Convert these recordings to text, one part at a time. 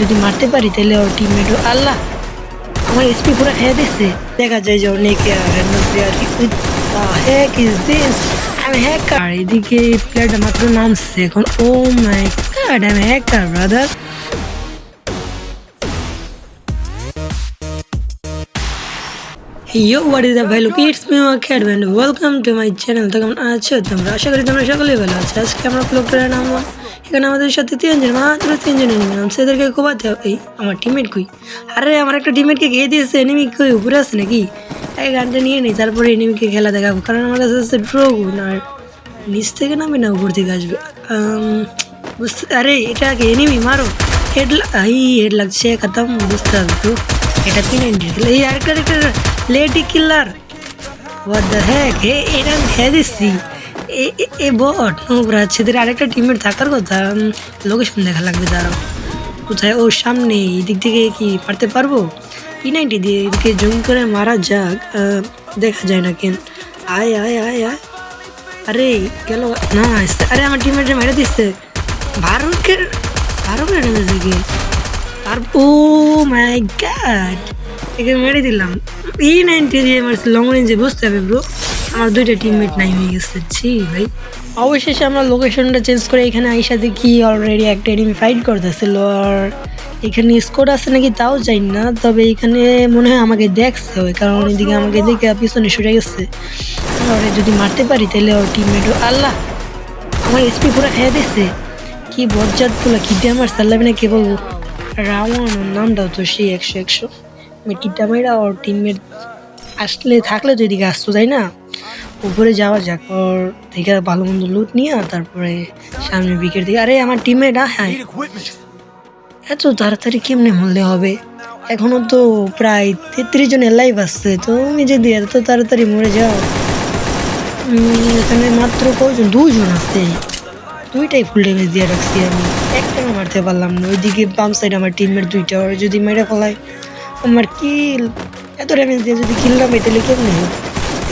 যদি মারতে পারি, তাহলে ওর টিমমেটও আল্লাহ। আমার এসপি পুরো খেয়ে দিচ্ছে দেখা যায় যে অনেক হ্যাক ইজ দিস আমি আর এদিকে প্লেয়ারটা মাত্র নামছে। এখন ও মাই গড আমি hacker brother yo what is the value it's me market and welcome to my channel তো কেমন আছো তোমরা? আশা করি তোমরা সকলেই ভালো আছো। আজকে আমরা করে নামলাম এখানে আমাদের সাথে তিনজন, মাত্র তিনজন এনিমি নাম সেদেরকে কোবাতে হবে। এই আমার টিমমেট কই? আরে, আমার একটা টিমমেটকে খেয়ে দিয়েছে। এনিমি কই? উপরে আছে নাকি? এই গানটা নিয়ে নিই, তারপরে এনিমিকে খেলা দেখাবো। কারণ আমার কাছে আছে ড্রোগুন, আর নিচ থেকে নামবে না, উপর থেকে আসবে। বুঝতে আরে এটা কি এনিমি মারো। হেড এই হেড লাগছে খতম, বুঝতে হবে তো। এটা তিন এন্ট্রি এই আরেকটা lady killer what the hack এ এটা আমি খেয়ে দিচ্ছি। এ বট, নোংরা ছেদের আরেকটা টিমের থাকার কথা। লোকেশন দেখা লাগবে, দাঁড়াও। কোথায়? ও সামনে এই দিক থেকে কি পারতে পারব? ই নাইনটি দিয়ে এদিকে জুম করে মারা যাক। দেখা যায় না কেন। আয় আয় আয় আয়। আরে, গেল। না আরে, আমার টিমমেটে মেরে দিচ্ছে ভারতকে ভারতের ড্যামেজ দিকে আর ও মাই গড একে মেরে দিলাম। ই নাইনটি দিয়ে লং রেঞ্জে বুঝতে হবে ব্রো আমার দুইটা টিমমেট নাই হয়ে গেছে, ছি ভাই। অবশেষে আমরা লোকেশনটা চেঞ্জ করে এখানে আইসা দেখি অলরেডি একটা এনিমি ফাইট করতেছিল আর এখানে স্কোর আছে নাকি তাও জানি না, তবে এখানে মনে হয় আমাকে দেখছে ওই কারণ এদিকে আমাকে দেখে পিছনে সরে গেছে। ওরে যদি মারতে পারি তাহলে ওর টিমমেটও আল্লাহ, আমার এসপি পুরো খেয়ে দিচ্ছে কি বজ্জাতগুলো কি দিয়ে আমার সাল্লাবি না কে বলব? রাওয়ান ওর নামটাও তো সেই একশো একশো। আমি টিটা মাইরা ওর টিমমেট আসলে থাকলে তো এদিকে আসতো, তাই না? উপরে যাওয়া যাক, ওর থেকে ভালো মন্দ লুট নিয়ে তারপরে সামনে বিকেট দিকে। আরে, আমার টিমমেট হ্যাঁ। এত তাড়াতাড়ি কেমনে মরলে হবে? এখনও তো প্রায় তেত্রিশ জন লাইভ আসছে তুমি যদি এত তাড়াতাড়ি মরে যাও। এখানে মাত্র কয়জন? দুজন আছে। দুইটাই ফুল ড্যামেজ দিয়ে রাখছি আমি। একটাও মারতে পারলাম না। ওইদিকে বাম সাইড আমার টিমের দুইটা, ওর যদি মেরে ফেলায়, আমার কিল এত ড্যামেজ দিয়ে যদি কিল না পাই, তাহলে কেমনে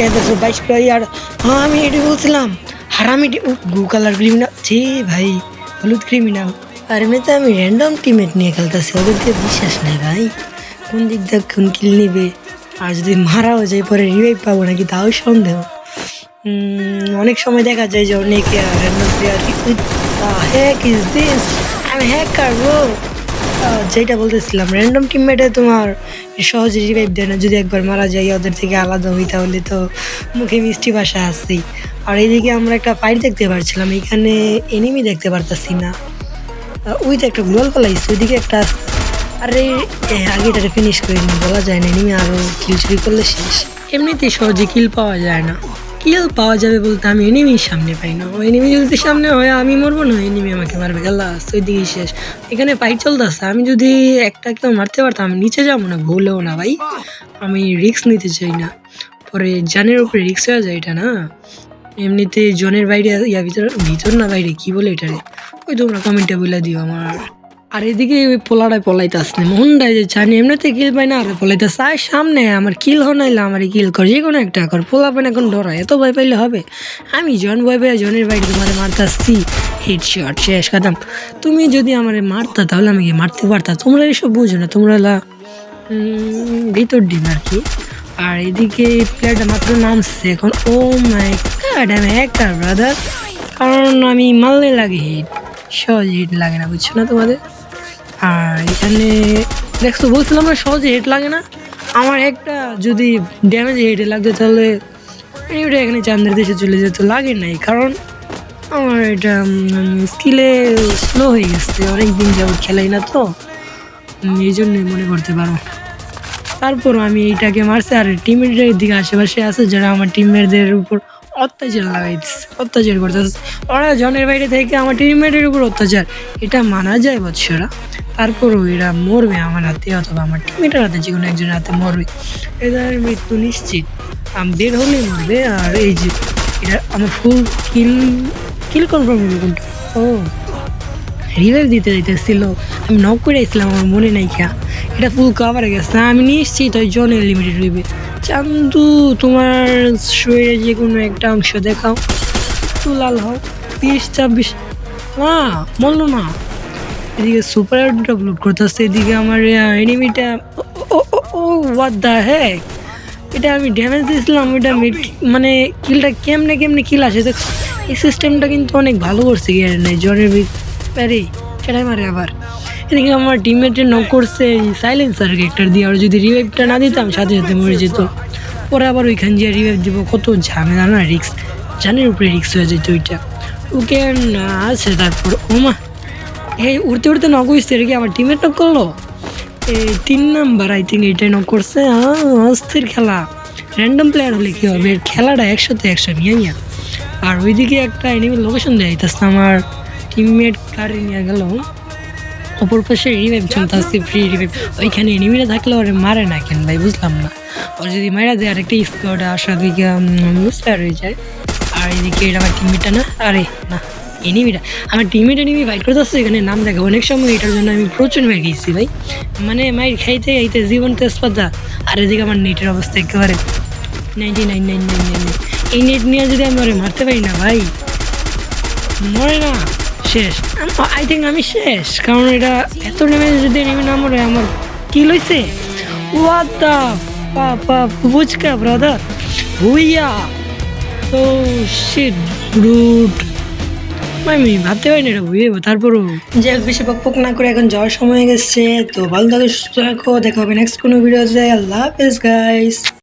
এদেরশো বাইশ প্রায়, আর হ্যাঁ আমি এটি বলছিলাম হারামি গু কালার ক্রিমিনাল ছি ভাই, হলুদ ক্রিমিনাল আর এমনিতে আমি র্যান্ডম টিমেট নিয়ে খেলতেছি ওদেরকে বিশ্বাস নেই ভাই। কোন দিক দিয়ে কোন কিল নিবে? আর যদি মারাও যায়, পরে রিভাইভ পাবো নাকি, তাও সন্দেহ। অনেক সময় দেখা যায় যে অনেক random player hack is this আমি হ্যাকার ব্রো যেটা বলতেছিলাম র্যান্ডম টিমমেটে তোমার সহজে রিভাইভ দেয় না। যদি একবার মারা যায় ওদের থেকে আলাদা হই তাহলে তো মুখে মিষ্টি ভাষা আসছেই আর এইদিকে আমরা একটা ফাইট দেখতে পারছিলাম এখানে এনিমি দেখতে পারতাছি না। ওই তো একটা গ্লোয়াল পালাইছে ওইদিকে একটা আরে এ, আগেটারে ফিনিশ করে নি বলা যায় না এনিমি আরও কিল চুরি করলে শেষ। এমনিতেই সহজে কিল পাওয়া যায় না। কিল পাওয়া যাবে বলতে আমি এনিমির সামনে পাই না। ওই এনিমি যদি সামনে হয়, আমি মরবো না। এনিমি আমাকে মারবে। গেলা ওই দিকেই শেষ। এখানে ফাইট চলতেছে। আমি যদি একটা কেউ মারতে পারতাম, আমি নিচে যাব না, ভুলেও না ভাই। আমি রিক্স নিতে চাই না। পরে জানের উপরে রিক্স হয়ে যায় এটা না? এমনিতে জনের বাইরে ইয়া ভিতর ভিতর না বাইরে, কি বলে এটারে? ওই তোমরা কমেন্টে বলে দিও আমার। আর এদিকে ওই পোলাটায় পলাইতাস না মনটায় যে জানি, এমনিতে কিল পাই না, আর পলাইতাস আর সামনে, আমার কিল হনাইলে আমার কিল কর যে কোনো একটা কর, পোলা পাই এখন ডরা এত ভয় পাইলে হবে? আমি জন ভয় পাই জনের বাইরে তোমার মারতাসছি হেড শট শেষ কাদাম তুমি যদি আমার মারতা, তাহলে আমি কি মারতে পারতাম তোমরা এসব বুঝো না, তোমরা লা ভিতর ডিম আর কি। আর এদিকে প্লেয়ারটা মাত্র নামছে এখন, ও মাই গড আমি হ্যাকার ব্রাদার কারণ আমি মারলে লাগে হিট সহজ হিট লাগে না, বুঝছ না তোমাদের? আর এখানে দেখছ, বলছিলাম না, সহজে হেড লাগে না? আমার একটা যদি ড্যামেজে হেডে লাগতো, তাহলে এটা এখানে চান্দের দেশে চলে যেত, লাগে নাই, কারণ আমার এটা স্কিলে স্লো হয়ে গেছে অনেক দিন যাবত খেলাই না তো এই জন্যই মনে করতে পারো তারপর আমি এইটাকে মারছি, আর টিমের দিকে আশেপাশে আছে, যারা আমার টিমমেটদের উপর অত্যাচার লাগাইতেছে অত্যাচার করতেছে ওরা জনের বাইরে থেকে আমার টিমমেটের উপর অত্যাচার। এটা মানা যায় বৎসরা। তারপরও এরা মরবে আমার হাতে অথবা আমার টিমমেটের হাতে, যে কোনো একজনের হাতে মরবে। এদের মৃত্যু নিশ্চিত। আমি, বের হলেই মরবে, আর এই যে এটা আমার ফুল কিল কিল কনফার্ম হবে কোনটা ও রিভাইভ দিতে যাইতেছিল। আমি নক করে আসছিলাম আমার মনে নাই কে। এটা ফুল কভারে গেছে। আমি নিশ্চিত ওই জনের লিমিটেড রইবে চান্দু, তোমার শরীরে যে কোনো একটা অংশ দেখাও। একটু লাল হও। বিশ ছাব্বিশ। না, বলল না। এদিকে সুপার আপলোড করতেছে, এদিকে আমার এনিমিটা oh oh oh what the hack এটা আমি ড্যামেজ দিয়েছিলাম মিড- মানে কিলটা কেমনে কেমনে কিল আসে? দেখ, এই সিস্টেমটা কিন্তু অনেক ভালো করছে গিয়ে নেই জ্বরের ব্যাপারে সেটাই মারে আবার। এদিকে আমার টিমমেটে নক করছে সাইলেন্সার ক্যারেক্টার দিয়ে। আর যদি রিভাইভটা না দিতাম, সাথে সাথে মরে যেত। পরে আবার ওইখান দিয়ে রিভাইভ দিব। কত ঝামেলা না রিক্স জানের উপরে রিক্স হয়ে যেত ওইটা। ওকে, না, আছে তারপর। ওমা এই উড়তে উড়তে নক হয়েছে রেখে আমার টিমের নক করল? এই তিন নাম্বার আই থিঙ্ক এইটাই নক করছে। অস্থির খেলা। র্যান্ডম প্লেয়ার হলে কি হবে? খেলাটা একশোতে একশো নিয়ে নিয়ে আর ওইদিকে একটা এনিমি লোকেশন দেয় তাছাড়া আমার টিমমেট গাড়ি নিয়ে গেল। অপর পাশে রিভাইভ চলতেছে ফ্রি রিভাইভ ওইখানে এনিমিরা থাকলে ওরে মারে না কেন ভাই? বুঝলাম না। ওর যদি মারা দেয়, আরেকটা স্কোয়াড আসা দিকে বুঝতে হয়ে যায়। আর এদিকে এটা আমার টিমমেটটা না? আরে, না এনিমিটা আমার টিমমেট এনিমি ফাইট করতে আসছে, এখানে নাম দেখে। অনেক সময় এটার জন্য আমি প্রচুর মেয়ে গেছি ভাই। মানে মাইর খাইতে খাইতে জীবন তেজপাতা। আর এদিকে আমার নেটের অবস্থা একেবারে ninety nine nine nine nine এই নেট নিয়ে যদি আমি ওরে মারতে পারি না ভাই, মরে না। শেষ। আই থিঙ্ক আমি শেষ। কারণ এটা এত নেমে যদি নেমে না মরে, আমার কি লইছে? What the papa fuchka brother হুইয়া O shit রুট আমি ভাবতে পারি না এটা যাব তারপরও হোক, বেশি বকপক না করে এখন যাওয়ার সময় গেছে। তো ভালো থাকো, সুস্থ থাকো। দেখা হবে নেক্সট কোনো ভিডিওতে আল্লাহ হাফেজ গাইস